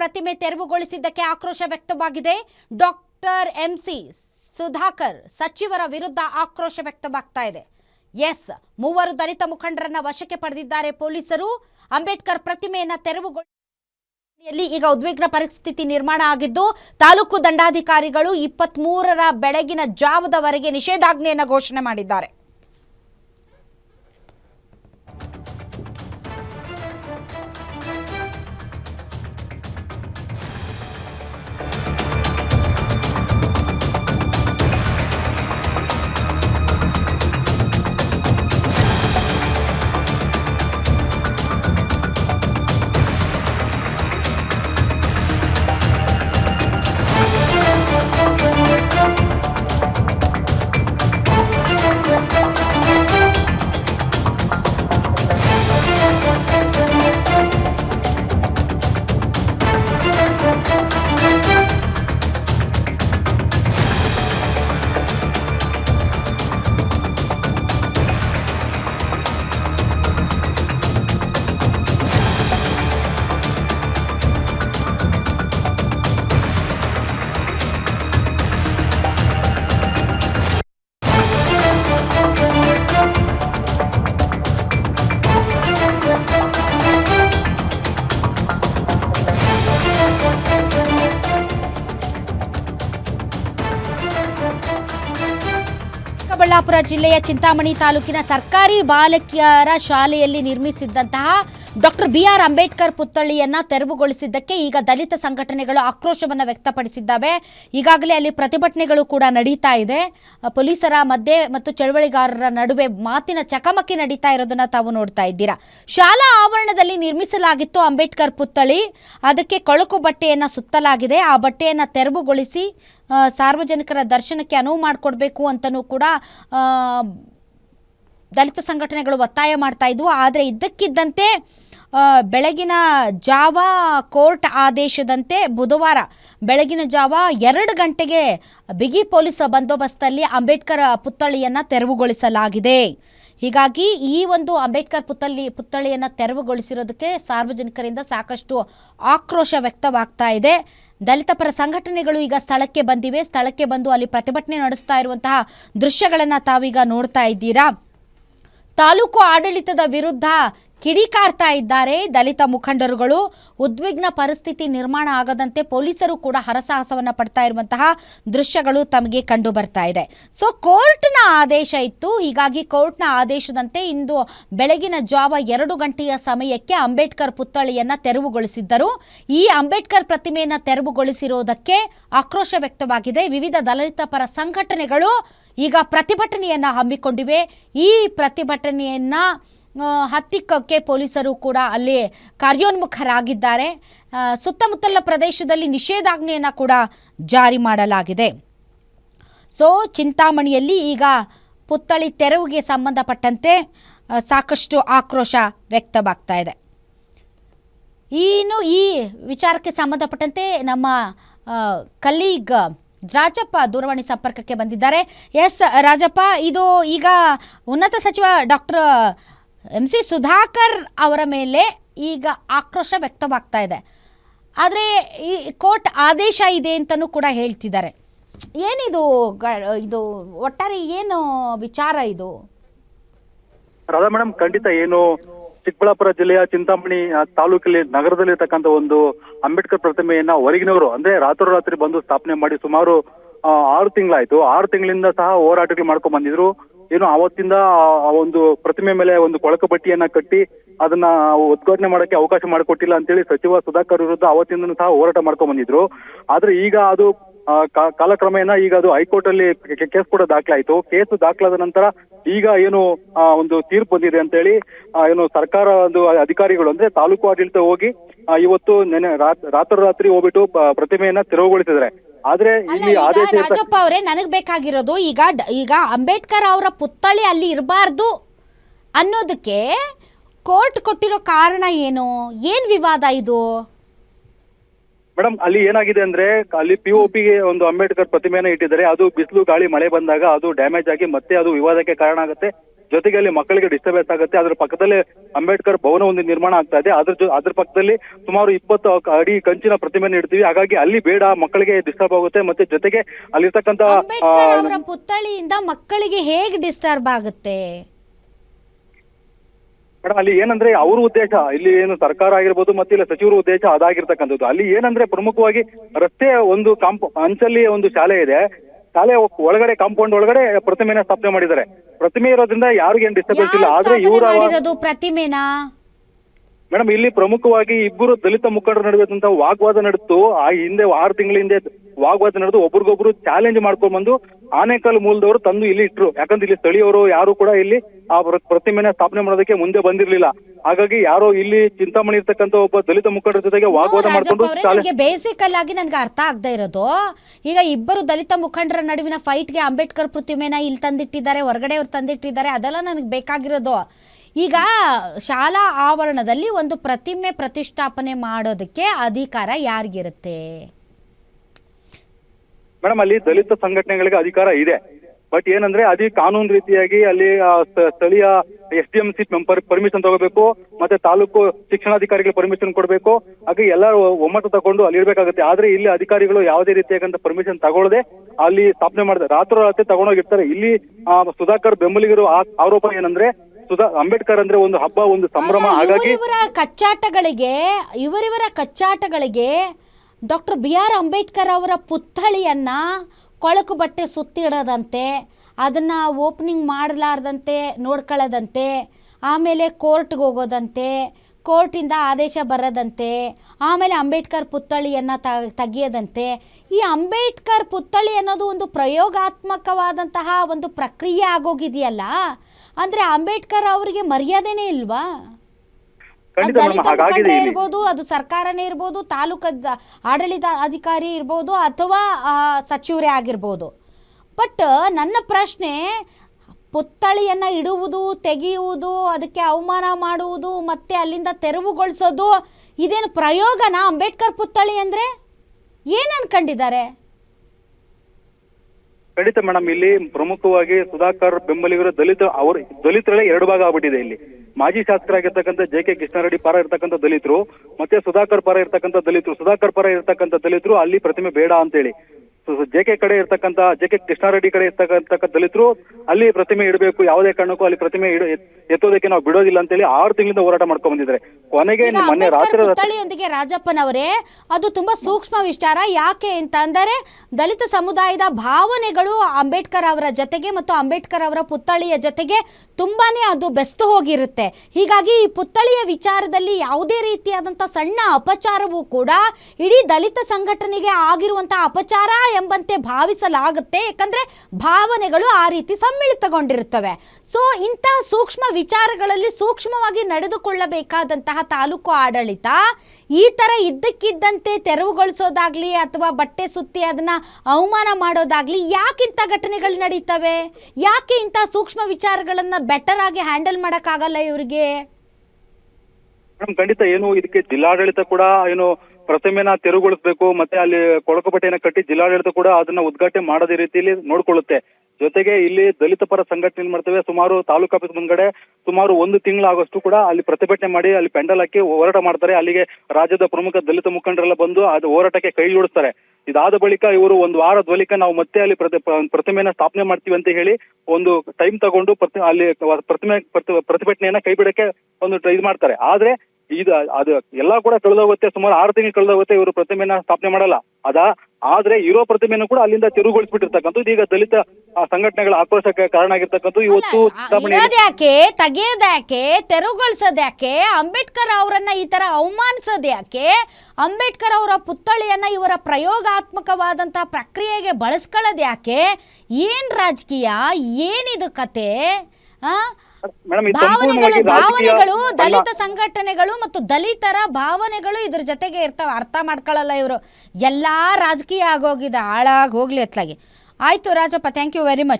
ಪ್ರತಿಮೆ ತೆರವುಗೊಳಿಸಿದ್ದಕ್ಕೆ ಆಕ್ರೋಶ ವ್ಯಕ್ತವಾಗಿದೆ. ಡಾಕ್ಟರ್ ಎಂಸಿ ಸುಧಾಕರ್ ಸಚಿವರ ವಿರುದ್ಧ ಆಕ್ರೋಶ ವ್ಯಕ್ತವಾಗ್ತಾ ಇದೆ. ಎಸ್, ಮೂವರು ದಲಿತ ಮುಖಂಡರನ್ನ ವಶಕ್ಕೆ ಪಡೆದಿದ್ದಾರೆ ಪೊಲೀಸರು. ಅಂಬೇಡ್ಕರ್ ಪ್ರತಿಮೆಯನ್ನ ತೆರವುಗೊಳ ಈಗ ಉದ್ವಿಗ್ನ ಪರಿಸ್ಥಿತಿ ನಿರ್ಮಾಣ ಆಗಿದ್ದು, ತಾಲೂಕು ದಂಡಾಧಿಕಾರಿಗಳು ಇಪ್ಪತ್ತ್ ಬೆಳಗಿನ ಜಾವದವರೆಗೆ ನಿಷೇಧಾಜ್ಞೆಯನ್ನು ಘೋಷಣೆ ಮಾಡಿದ್ದಾರೆ. ಚಿಕ್ಕಬಳ್ಳಾಪುರ ಜಿಲ್ಲೆಯ ಚಿಂತಾಮಣಿ ತಾಲೂಕಿನ ಸರ್ಕಾರಿ ಬಾಲಕಿಯರ ಶಾಲೆಯಲ್ಲಿ ನಿರ್ಮಿಸಿದ್ದಂತಹ ಡಾಕ್ಟರ್ ಬಿ ಆರ್ ಅಂಬೇಡ್ಕರ್ ಪುತ್ಥಳಿಯನ್ನ ತೆರವುಗೊಳಿಸಿದ್ದಕ್ಕೆ ಈಗ ದಲಿತ ಸಂಘಟನೆಗಳು ಆಕ್ರೋಶವನ್ನು ವ್ಯಕ್ತಪಡಿಸಿದ್ದಾವೆ. ಈಗಾಗಲೇ ಅಲ್ಲಿ ಪ್ರತಿಭಟನೆಗಳು ಕೂಡ ನಡೀತಾ ಇದೆ. ಪೊಲೀಸರ ಮಧ್ಯೆ ಮತ್ತು ಚಳವಳಿಗಾರರ ನಡುವೆ ಮಾತಿನ ಚಕಮಕಿ ನಡೀತಾ ಇರೋದನ್ನ ತಾವು ನೋಡ್ತಾ ಇದ್ದೀರಾ. ಶಾಲಾ ಆವರಣದಲ್ಲಿ ನಿರ್ಮಿಸಲಾಗಿತ್ತು ಅಂಬೇಡ್ಕರ್ ಪುತ್ಥಳಿ. ಅದಕ್ಕೆ ಕೊಳಕು ಬಟ್ಟೆಯನ್ನು ಸುತ್ತಲಾಗಿದೆ. ಆ ಬಟ್ಟೆಯನ್ನು ತೆರವುಗೊಳಿಸಿ ಸಾರ್ವಜನಿಕರ ದರ್ಶನಕ್ಕೆ ಅನುವು ಮಾಡಿಕೊಡ್ಬೇಕು ಅಂತಲೂ ಕೂಡ ದಲಿತ ಸಂಘಟನೆಗಳು ಒತ್ತಾಯ ಮಾಡ್ತಾ ಇದ್ವು. ಆದರೆ ಇದ್ದಕ್ಕಿದ್ದಂತೆ ಬೆಳಗಿನ ಜಾವ ಕೋರ್ಟ್ ಆದೇಶದಂತೆ ಬುಧವಾರ ಬೆಳಗಿನ ಜಾವ ಎರಡು ಗಂಟೆಗೆ ಬಿಗಿ ಪೊಲೀಸ್ ಬಂದೋಬಸ್ತಲ್ಲಿ ಅಂಬೇಡ್ಕರ್ ಪುತ್ಥಳಿಯನ್ನು ತೆರವುಗೊಳಿಸಲಾಗಿದೆ. ಹೀಗಾಗಿ ಈ ಒಂದು ಅಂಬೇಡ್ಕರ್ ಪುತ್ಥಳಿ, ಪುತ್ಥಳಿಯನ್ನು ತೆರವುಗೊಳಿಸಿರೋದಕ್ಕೆ ಸಾರ್ವಜನಿಕರಿಂದ ಸಾಕಷ್ಟು ಆಕ್ರೋಶ ವ್ಯಕ್ತವಾಗ್ತಾ ಇದೆ. ದಲಿತ ಪರ ಸಂಘಟನೆಗಳು ಈಗ ಸ್ಥಳಕ್ಕೆ ಬಂದಿವೆ. ಸ್ಥಳಕ್ಕೆ ಬಂದು ಅಲ್ಲಿ ಪ್ರತಿಭಟನೆ ನಡೆಸ್ತಾ ಇರುವಂತಹ ದೃಶ್ಯಗಳನ್ನು ತಾವೀಗ ನೋಡ್ತಾ ಇದ್ದೀರಾ? ತಾಲೂಕು ಆಡಳಿತದ ವಿರುದ್ಧ ಕಿಡಿಕಾರ್ತಾ ಇದ್ದಾರೆ. ದಲಿತ ಮುಖಂಡರುಗಳು, ಉದ್ವಿಗ್ನ ಪರಿಸ್ಥಿತಿ ನಿರ್ಮಾಣ ಆಗದಂತೆ ಪೊಲೀಸರು ಕೂಡ ಹರಸಾಹಸವನ್ನು ಪಡ್ತಾ ಇರುವಂತಹ ದೃಶ್ಯಗಳು ತಮಗೆ ಕಂಡು ಬರ್ತಾ ಇದೆ. ಸೊ ಕೋರ್ಟ್ನ ಆದೇಶ ಇತ್ತು. ಹೀಗಾಗಿ ಕೋರ್ಟ್ನ ಆದೇಶದಂತೆ ಇಂದು ಬೆಳಗಿನ ಜಾವ ಎರಡು ಗಂಟೆಯ ಸಮಯಕ್ಕೆ ಅಂಬೇಡ್ಕರ್ ಪುತ್ಥಳಿಯನ್ನು ತೆರವುಗೊಳಿಸಿದ್ದರು. ಈ ಅಂಬೇಡ್ಕರ್ ಪ್ರತಿಮೆಯನ್ನು ತೆರವುಗೊಳಿಸಿರುವುದಕ್ಕೆ ಆಕ್ರೋಶ ವ್ಯಕ್ತವಾಗಿದೆ. ವಿವಿಧ ದಲಿತ ಪರ ಸಂಘಟನೆಗಳು ಈಗ ಪ್ರತಿಭಟನೆಯನ್ನ ಹಮ್ಮಿಕೊಂಡಿವೆ. ಈ ಪ್ರತಿಭಟನೆಯನ್ನ ಹತ್ತಿಕ್ಕಕ್ಕೆ ಪೊಲೀಸರು ಕೂಡ ಅಲ್ಲಿ ಕಾರ್ಯೋನ್ಮುಖರಾಗಿದ್ದಾರೆ. ಸುತ್ತಮುತ್ತಲ ಪ್ರದೇಶದಲ್ಲಿ ನಿಷೇಧಾಜ್ಞೆಯನ್ನು ಕೂಡ ಜಾರಿ ಮಾಡಲಾಗಿದೆ. ಸೊ, ಚಿಂತಾಮಣಿಯಲ್ಲಿ ಈಗ ಪುತ್ಥಳಿ ತೆರವಿಗೆ ಸಂಬಂಧಪಟ್ಟಂತೆ ಸಾಕಷ್ಟು ಆಕ್ರೋಶ ವ್ಯಕ್ತವಾಗ್ತಾ ಇದೆ. ಇನ್ನು ಈ ವಿಚಾರಕ್ಕೆ ಸಂಬಂಧಪಟ್ಟಂತೆ ನಮ್ಮ ಕಲೀಗ್ ರಾಜಪ್ಪ ದೂರವಾಣಿ ಸಂಪರ್ಕಕ್ಕೆ ಬಂದಿದ್ದಾರೆ. ಎಸ್, ರಾಜಪ್ಪ, ಇದು ಈಗ ಉನ್ನತ ಸಚಿವ ಡಾಕ್ಟರ್ ಎಂ ಸಿ ಸುಧಾಕರ್ ಅವರ ಮೇಲೆ ಈಗ ಆಕ್ರೋಶ ವ್ಯಕ್ತವಾಗ್ತಾ ಇದೆ. ಆದರೆ ಈ ಕೋರ್ಟ್ ಆದೇಶ ಇದೆ ಅಂತಲೂ ಕೂಡ ಹೇಳ್ತಿದ್ದಾರೆ. ಏನಿದು ಇದು ಒಟ್ಟಾರೆ ಏನು ವಿಚಾರ ಇದು? ರಾಧಾ ಮೇಡಮ್, ಖಂಡಿತ ಏನು ಚಿಕ್ಕಬಳ್ಳಾಪುರ ಜಿಲ್ಲೆಯ ಚಿಂತಾಮಣಿ ತಾಲೂಕಲ್ಲಿ ನಗರದಲ್ಲಿ ನಗರದಲ್ಲಿರ್ತಕ್ಕಂಥ ಒಂದು ಅಂಬೇಡ್ಕರ್ ಪ್ರತಿಮೆಯನ್ನ ಹೊರಗಿನವರು, ಅಂದ್ರೆ ರಾತ್ರೋರಾತ್ರಿ ಬಂದು ಸ್ಥಾಪನೆ ಮಾಡಿ ಸುಮಾರು ಆರು ತಿಂಗಳಾಯ್ತು. ಆರು ತಿಂಗಳಿಂದ ಸಹ ಹೋರಾಟಗಳು ಮಾಡ್ಕೊಂಡ್ ಬಂದಿದ್ರು. ಏನು ಅವತ್ತಿಂದ ಒಂದು ಪ್ರತಿಮೆ ಮೇಲೆ ಒಂದು ಕೊಳಕು ಬಟ್ಟಿಯನ್ನ ಕಟ್ಟಿ ಅದನ್ನ ಉದ್ಘಾಟನೆ ಮಾಡಕ್ಕೆ ಅವಕಾಶ ಮಾಡಿಕೊಟ್ಟಿಲ್ಲ ಅಂತೇಳಿ ಸಚಿವ ಸುಧಾಕರ್ ವಿರುದ್ಧ ಅವತ್ತಿಂದನೂ ಸಹ ಹೋರಾಟ ಮಾಡ್ಕೊಂಡ್ ಬಂದಿದ್ರು. ಆದ್ರೆ ಈಗ ಅದು ಕಾಲಕ್ರಮೇಣ ಈಗ ಅದು ಹೈಕೋರ್ಟ್ ಅಲ್ಲಿ ಕೇಸ್ ಕೂಡ ದಾಖಲಾಯಿತು. ಕೇಸ್ ದಾಖಲಾದ ನಂತರ ಈಗ ಏನು ಒಂದು ತೀರ್ಪು ಬಂದಿದೆ ಅಂತೇಳಿ ಹೇಳಿ ಏನು ಸರ್ಕಾರ ಒಂದು ಅಧಿಕಾರಿಗಳು ಅಂದ್ರೆ ತಾಲೂಕು ಆಡಳಿತ ಹೋಗಿ ಇವತ್ತು ನೆನೆ ರಾತ್ರಿ ರಾತ್ರೋರಾತ್ರಿ ಹೋಗ್ಬಿಟ್ಟು ಪ್ರತಿಮೆಯನ್ನ ತೆರವುಗೊಳಿಸಿದ್ದಾರೆ. ಆದ್ರೆ ಅಲ್ಲ ಇಲ್ಲಿ ಈಗ ರಾಜಪ್ಪ ಅವರೇ ನನಗ್ ಬೇಕಾಗಿರೋದು ಈಗ ಡ- ಈಗ ಅಂಬೇಡ್ಕರ್ ಅವರ ಪುತ್ಥಳಿ ಅಲ್ಲಿ ಇರಬಾರ್ದು ಅನ್ನೋದಕ್ಕೆ ಕೋರ್ಟ್ ಕೊಟ್ಟಿರೋ ಕಾರಣ ಏನು? ಏನ್ ವಿವಾದ ಇದು? ಮೇಡಮ್ ಅಲ್ಲಿ ಏನಾಗಿದೆ ಅಂದ್ರೆ ಅಲ್ಲಿ ಪಿ ಪಿಗೆ ಒಂದು ಅಂಬೇಡ್ಕರ್ ಪ್ರತಿಮೆಯನ್ನ ಇಟ್ಟಿದ್ದಾರೆ. ಅದು ಬಿಸಿಲು ಗಾಳಿ ಮಳೆ ಬಂದಾಗ ಅದು ಡ್ಯಾಮೇಜ್ ಆಗಿ ಮತ್ತೆ ಅದು ವಿವಾದಕ್ಕೆ ಕಾರಣ ಆಗುತ್ತೆ. ಜೊತೆಗೆ ಅಲ್ಲಿ ಮಕ್ಕಳಿಗೆ ಡಿಸ್ಟರ್ಬೆನ್ಸ್ ಆಗುತ್ತೆ. ಅದ್ರ ಪಕ್ಕದಲ್ಲೇ ಅಂಬೇಡ್ಕರ್ ಭವನ ಒಂದು ನಿರ್ಮಾಣ ಆಗ್ತಾ ಇದೆ. ಅದ್ರ ಅದ್ರ ಪಕ್ಕದಲ್ಲಿ ಸುಮಾರು ಇಪ್ಪತ್ತು ಅಡಿ ಕಂಚಿನ ಪ್ರತಿಮೆ ಇಡ್ತೀವಿ ಹಾಗಾಗಿ ಅಲ್ಲಿ ಬೇಡ ಮಕ್ಕಳಿಗೆ ಡಿಸ್ಟರ್ಬ್ ಆಗುತ್ತೆ. ಮತ್ತೆ ಜೊತೆಗೆ ಅಲ್ಲಿರ್ತಕ್ಕಂತ ಪುತ್ಥಳಿಯಿಂದ ಮಕ್ಕಳಿಗೆ ಹೇಗೆ ಡಿಸ್ಟರ್ಬ್ ಆಗುತ್ತೆ? ಮೇಡಮ್ ಅಲ್ಲಿ ಏನಂದ್ರೆ ಅವ್ರ ಉದ್ದೇಶ ಇಲ್ಲಿ ಏನು ಸರ್ಕಾರ ಆಗಿರ್ಬೋದು ಮತ್ತೆ ಇಲ್ಲ ಸಚಿವರ ಉದ್ದೇಶ ಅದಾಗಿರ್ತಕ್ಕಂಥದ್ದು. ಅಲ್ಲಿ ಏನಂದ್ರೆ ಪ್ರಮುಖವಾಗಿ ರಸ್ತೆ ಒಂದು ಕಾಂಪ ಅಂಚಲ್ಲಿ ಒಂದು ಶಾಲೆ ಇದೆ. ಶಾಲೆ ಒಳಗಡೆ ಕಾಂಪೌಂಡ್ ಒಳಗಡೆ ಪ್ರತಿಮೆನ ಸ್ಥಾಪನೆ ಮಾಡಿದ್ದಾರೆ. ಪ್ರತಿಮೆ ಇರೋದ್ರಿಂದ ಯಾರಿಗೇನ್ ಏನ್ ಡಿಸ್ಟರ್ಬೆನ್ಸ್ ಇಲ್ಲ. ಆದ್ರೆ ಇವರ ಮಾಡಿರೋದು ಪ್ರತಿಮೆನಾ? ಮೇಡಮ್ ಇಲ್ಲಿ ಪ್ರಮುಖವಾಗಿ ಇಬ್ಬರು ದಲಿತ ಮುಖಂಡರ ನಡುವೆ ವಾಗ್ವಾದ ನಡೆದು ಆ ಹಿಂದೆ ಆರು ತಿಂಗಳ ಹಿಂದೆ ವಾಗ್ವಾದ ನಡೆದು ಒಬ್ರಿಗೊಬ್ರು ಚಾಲೆಂಜ್ ಮಾಡ್ಕೊಂಡ್ ಬಂದು ಆನೇಕಲ್ ಮೂಲದವರು ತಂದು ಇಲ್ಲಿ ಇಟ್ರು. ಯಾಕಂದ್ರೆ ಇಲ್ಲಿ ಸ್ಥಳೀಯವರು ಯಾರು ಕೂಡ ಇಲ್ಲಿ ಆ ಪ್ರ- ಪ್ರತಿಮೆನ ಸ್ಥಾಪನೆ ಮಾಡೋದಕ್ಕೆ ಮುಂದೆ ಬಂದಿರಲಿಲ್ಲ. ಹಾಗಾಗಿ ಯಾರೋ ಇಲ್ಲಿ ಚಿಂತಾಮಣಿ ಇರ್ತಕ್ಕಂಥ ಒಬ್ಬ ದಲಿತ ಮುಖಂಡರ ಜೊತೆಗೆ ವಾಗ್ವಾದ ಮಾಡ್ಕೊಂಡು ನನಗೆ ಬೇಸಿಕಲ್ ಆಗಿ ನನಗೆ ಅರ್ಥ ಆಗದೆ ಇರೋದು. ಈಗ ಇಬ್ಬರು ದಲಿತ ಮುಖಂಡರ ನಡುವಿನ ಫೈಟ್ಗೆ ಅಂಬೇಡ್ಕರ್ ಪ್ರತಿಮೆನ ಇಲ್ಲಿ ತಂದಿಟ್ಟಿದ್ದಾರೆ ಹೊರಗಡೆ ಅವ್ರು ತಂದಿಟ್ಟಿದ್ದಾರೆ ಅದೆಲ್ಲ ನನಗೆ ಬೇಕಾಗಿರೋದು. ಈಗ ಶಾಲಾ ಆವರಣದಲ್ಲಿ ಒಂದು ಪ್ರತಿಮೆ ಪ್ರತಿಷ್ಠಾಪನೆ ಮಾಡೋದಕ್ಕೆ ಅಧಿಕಾರ ಯಾರಿಗಿರುತ್ತೆ? ಮೇಡಮ್ ಅಲ್ಲಿ ದಲಿತ ಸಂಘಟನೆಗಳಿಗೆ ಅಧಿಕಾರ ಇದೆ. ಬಟ್ ಏನಂದ್ರೆ ಅದೇ ಕಾನೂನು ರೀತಿಯಾಗಿ ಅಲ್ಲಿ ಸ್ಥಳೀಯ S D M C permission ತಗೋಬೇಕು ಮತ್ತೆ ತಾಲೂಕು ಶಿಕ್ಷಣಾಧಿಕಾರಿಗಳು ಪರ್ಮಿಷನ್ ಕೊಡಬೇಕು. ಹಾಗೆ ಎಲ್ಲ ಒಮ್ಮತ ತಗೊಂಡು ಅಲ್ಲಿ ಇರ್ಬೇಕಾಗುತ್ತೆ. ಆದ್ರೆ ಇಲ್ಲಿ ಅಧಿಕಾರಿಗಳು ಯಾವುದೇ ರೀತಿಯಾಗಂತ ಪರ್ಮಿಷನ್ ತಗೊಳ್ಳದೆ ಅಲ್ಲಿ ಸ್ಥಾಪನೆ ಮಾಡಿದ್ರೆ ರಾತ್ರೋರಾತ್ರಿ ತಗೊಂಡೋಗಿರ್ತಾರೆ. ಇಲ್ಲಿ ಸುಧಾಕರ್ ಬೆಂಬಲಿಗರು ಆರೋಪ ಏನಂದ್ರೆ ಸುಧಾ ಅಂಬೇಡ್ಕರ್ ಅಂದ್ರೆ ಒಂದು ಹಬ್ಬ ಒಂದು ಸಂಭ್ರಮ. ಹಾಗಾಗಿ ಇವರ ಕಚ್ಚಾಟಗಳಿಗೆ ಇವರಿವರ ಕಚ್ಚಾಟಗಳಿಗೆ ಡಾಕ್ಟರ್ ಬಿ ಆರ್ ಅಂಬೇಡ್ಕರ್ ಅವರ ಪುತ್ಥಳಿಯನ್ನ ಕೊಳಕು ಬಟ್ಟೆ ಸುತ್ತಿಡೋದಂತೆ, ಅದನ್ನು ಓಪನಿಂಗ್ ಮಾಡಲಾರ್ದಂತೆ ನೋಡ್ಕೊಳ್ಳೋದಂತೆ ಆಮೇಲೆ ಕೋರ್ಟ್ಗೆ ಹೋಗೋದಂತೆ, ಕೋರ್ಟಿಂದ ಆದೇಶ ಬರದಂತೆ, ಆಮೇಲೆ ಅಂಬೇಡ್ಕರ್ ಪುತ್ಥಳಿಯನ್ನು ತ, ತೆಗೆಯದಂತೆ. ಈ ಅಂಬೇಡ್ಕರ್ ಪುತ್ಥಳಿ ಅನ್ನೋದು ಒಂದು ಪ್ರಯೋಗಾತ್ಮಕವಾದಂತಹ ಒಂದು ಪ್ರಕ್ರಿಯೆ ಆಗೋಗಿದೆಯಲ್ಲ? ಅಂದರೆ ಅಂಬೇಡ್ಕರ್ ಅವರಿಗೆ ಮರ್ಯಾದೆನೇ ಇಲ್ವಾ? ಮುಖಂಡರೇ ಇರ್ಬೋದು ಅದು ಸರ್ಕಾರನೇ ಇರ್ಬೋದು ತಾಲೂಕದ ಆಡಳಿತ ಅಧಿಕಾರಿ ಇರ್ಬೋದು ಅಥವಾ ಸಚಿವರೇ ಆಗಿರ್ಬೋದು. ಬಟ್ ನನ್ನ ಪ್ರಶ್ನೆ ಪುತ್ಥಳಿಯನ್ನು ಇಡುವುದು ತೆಗೆಯುವುದು ಅದಕ್ಕೆ ಅವಮಾನ ಮಾಡುವುದು ಮತ್ತೆ ಅಲ್ಲಿಂದ ತೆರವುಗೊಳಿಸೋದು ಇದೇನು ಪ್ರಯೋಗನ ಅಂಬೇಡ್ಕರ್ ಪುತ್ಥಳಿ ಅಂದ್ರೆ? ಏನು ಅನ್ಕೊಂಡಿದ್ದಾರೆ? ಖಂಡಿತ ಮೇಡಮ್ ಇಲ್ಲಿ ಪ್ರಮುಖವಾಗಿ ಸುಧಾಕರ್ ಬೆಂಬಲಿಗರು ದಲಿತ ಅವರು ದಲಿತರೇ ಎರಡು ಭಾಗ ಆಗ್ಬಿಟ್ಟಿದೆ ಇಲ್ಲಿ. ಮಾಜಿ ಶಾಸಕರಾಗಿರ್ತಕ್ಕಂಥ ಜೆ ಕೆ ಕೃಷ್ಣಾರೆಡ್ಡಿ ಪರ ಇರ್ತಕ್ಕಂಥ ದಲಿತರು, ಮತ್ತೆ ಸುಧಾಕರ್ ಪರ ಇರ್ತಕ್ಕಂಥ ದಲಿತರು. ಸುಧಾಕರ್ ಪರ ಇರ್ತಕ್ಕಂಥ ದಲಿತರು ಅಲ್ಲಿ ಪ್ರತಿಮೆ ಬೇಡ ಅಂತೇಳಿ. ಜೆ ಕೆ ಕಡೆ ಇರ್ತಕ್ಕಂತ ಜೆ ಕೆ ಕೃಷ್ಣಾರೆಡ್ಡಿ ಕಡೆ ಇರ್ತಕ್ಕಂಥ ದಲಿತರು ಅಲ್ಲಿ ಪ್ರತಿಮೆ ಇಡಬೇಕು ಯಾವುದೇ ಕಾರಣಕ್ಕೂ ಅಲ್ಲಿ ಪ್ರತಿಮೆ ಇಡ ಎತ್ತೋದಕ್ಕೆ ನಾವು ಬಿಡೋದಿಲ್ಲ ಅಂತ ಹೇಳಿ ಆರು ತಿಂಗಳಿಂದ ಹೋರಾಟ ಮಾಡ್ಕೊಂಡ್ ಬಂದಿದ್ದಾರೆ. ಕೊನೆಗೆ ಮೊನ್ನೆ ರಾತ್ರಿಯೊಂದಿಗೆ ರಾಜಪ್ಪನವರೇ ಅದು ತುಂಬಾ ಸೂಕ್ಷ್ಮ ವಿಚಾರ. ಯಾಕೆ ಅಂತ ಅಂದರೆ ದಲಿತ ಸಮುದಾಯದ ಭಾವನೆಗಳು ಅಂಬೇಡ್ಕರ್ ಅವರ ಜೊತೆಗೆ ಮತ್ತು ಅಂಬೇಡ್ಕರ್ ಅವರ ಪುತ್ಥಳಿಯ ಜೊತೆಗೆ ತುಂಬಾನೇ ಅದು ಬೆಸ್ತು ಹೋಗಿರುತ್ತೆ. ಹೀಗಾಗಿ ಈ ಪುತ್ಥಳಿಯ ವಿಚಾರದಲ್ಲಿ ಯಾವುದೇ ರೀತಿಯಾದಂಥ ಸಣ್ಣ ಅಪಚಾರವೂ ಕೂಡ ಇಡೀ ದಲಿತ ಸಂಘಟನೆಗೆ ಆಗಿರುವಂತಹ ಅಪಚಾರ ಎಂಬಂತೆ ಭಾವಿಸಲಾಗುತ್ತೆ. ಯಾಕಂದ್ರೆ ಭಾವನೆಗಳು ಆ ರೀತಿ ಸಮ್ಮಿಳಿತಗೊಂಡಿರುತ್ತವೆ. ಸೊ ಇಂತಹ ಸೂಕ್ಷ್ಮ ವಿಚಾರಗಳಲ್ಲಿ ಸೂಕ್ಷ್ಮವಾಗಿ ನಡೆದುಕೊಳ್ಳಬೇಕಾದಂತಹ ತಾಲೂಕು ಆಡಳಿತ ಈ ಥರ ಇದ್ದಕ್ಕಿದ್ದಂತೆ ತೆರವುಗೊಳಿಸೋದಾಗ್ಲಿ ಅಥವಾ ಬಟ್ಟೆ ಸುತ್ತಿ ಅದನ್ನ ಅವಮಾನ ಮಾಡೋದಾಗ್ಲಿ ಯಾಕೆ ಇಂಥ ಘಟನೆಗಳು ನಡೀತವೆ? ಯಾಕೆ ಇಂಥ ಸೂಕ್ಷ್ಮ ವಿಚಾರಗಳನ್ನು ಬೆಟರ್ ಆಗಿ ಹ್ಯಾಂಡಲ್ ಮಾಡೋಕ್ಕಾಗಲ್ಲ ಇವರಿಗೆ? ಖಂಡಿತ ಏನು ಇದಕ್ಕೆ ಜಿಲ್ಲಾಡಳಿತ ಕೂಡ ಏನು ಪ್ರತಿಮೆನ ತೆರವುಗೊಳಿಸಬೇಕು, ಮತ್ತೆ ಅಲ್ಲಿ ಕೊಳಕುಪಟ್ಟೆಯನ್ನು ಕಟ್ಟಿ ಜಿಲ್ಲಾಡಳಿತ ಕೂಡ ಅದನ್ನ ಉದ್ಘಾಟನೆ ಮಾಡದೇ ರೀತಿಯಲ್ಲಿ ನೋಡ್ಕೊಳ್ಳುತ್ತೆ. ಜೊತೆಗೆ ಇಲ್ಲಿ ದಲಿತ ಪರ ಸಂಘಟನೆ ಮಾಡ್ತೇವೆ, ಸುಮಾರು ತಾಲೂಕು ಆಫೀಸ್ ಮುಂದ್ಗಡೆ ಸುಮಾರು ಒಂದು ತಿಂಗಳಾಗೋಷ್ಟು ಕೂಡ ಅಲ್ಲಿ ಪ್ರತಿಭಟನೆ ಮಾಡಿ ಅಲ್ಲಿ ಪೆಂಡಲ್ ಹಾಕಿ ಹೋರಾಟ ಮಾಡ್ತಾರೆ. ಅಲ್ಲಿಗೆ ರಾಜ್ಯದ ಪ್ರಮುಖ ದಲಿತ ಮುಖಂಡರೆಲ್ಲ ಬಂದು ಅದು ಹೋರಾಟಕ್ಕೆ ಕೈ ಜೋಡಿಸ್ತಾರೆ. ಇದಾದ ಬಳಿಕ ಇವರು ಒಂದು ವಾರದ ಬಳಿಕ ನಾವು ಮತ್ತೆ ಅಲ್ಲಿ ಪ್ರತಿ ಪ್ರತಿಮೆನ ಸ್ಥಾಪನೆ ಮಾಡ್ತೀವಿ ಅಂತ ಹೇಳಿ ಒಂದು ಟೈಮ್ ತಗೊಂಡು ಅಲ್ಲಿ ಪ್ರತಿಮೆ, ಪ್ರತಿ- ಪ್ರತಿಭಟನೆಯನ್ನ ಕೈ ಬಿಡಕ್ಕೆ ಒಂದು ಇದು ಮಾಡ್ತಾರೆ. ಆದ್ರೆ ಇದು ಅದು ಎಲ್ಲಾ ಕೂಡ ಕಳೆದೋಗುತ್ತೆ ಸುಮಾರು ಆರು ತಿಂಗಳು ಕಳೆದೋಗುತ್ತೆ ಇವರು ಪ್ರತಿಮೆನ ಸ್ಥಾಪನೆ ಮಾಡಲ್ಲ. ಅದ ಆದ್ರೆ ಇರೋ ಪ್ರತಿಮೆಯನ್ನು ಕೂಡ ಅಲ್ಲಿಂದ ತೆರವುಗೊಳಿಸ್ಬಿಟ್ಟಿರ್ತಕ್ಕಂಥದ್ದು ಈಗ ದಲಿತ ಸಂಘಟನೆಗಳ ಆಕ್ರೋಶಕ್ಕೆ ಕಾರಣ ಆಗಿರ್ತಕ್ಕಂಥದ್ದು ಇವತ್ತು ಯಾಕೆ ತೆಗೆಯೋದ್ಯಾಕೆ ತೆರವುಗೊಳಿಸೋದ್ಯಾಕೆ ಅಂಬೇಡ್ಕರ್ ಅವರನ್ನ ಈ ತರ ಅವಮಾನಿಸೋದ್ಯಾಕೆ ಅಂಬೇಡ್ಕರ್ ಅವರ ಪುತ್ಥಳಿಯನ್ನ ಇವರ ಪ್ರಯೋಗಾತ್ಮಕವಾದಂತಹ ಪ್ರಕ್ರಿಯೆಗೆ ಬಳಸ್ಕೊಳ್ಳೋದ್ ಯಾಕೆ ಏನ್ ರಾಜಕೀಯ ಏನಿದು ಕತೆ ಆ? ಭಾವನೆಗಳು ಭಾವನೆಗಳು ದಲಿತ ಸಂಘಟನೆಗಳು ಮತ್ತು ದಲಿತರ ಭಾವನೆಗಳು ಇದ್ರ ಜೊತೆಗೆ ಇರ್ತಾವ ಅರ್ಥ ಮಾಡ್ಕೊಳ್ಳಲ್ಲ ಇವರು. ಎಲ್ಲಾ ರಾಜಕೀಯ ಆಗೋಗಿದೆ ಹಾಳಾಗಿ ಹೋಗ್ಲಿ ಎತ್ಲಾಗಿ ಆಯ್ತು Rajappa thank you very much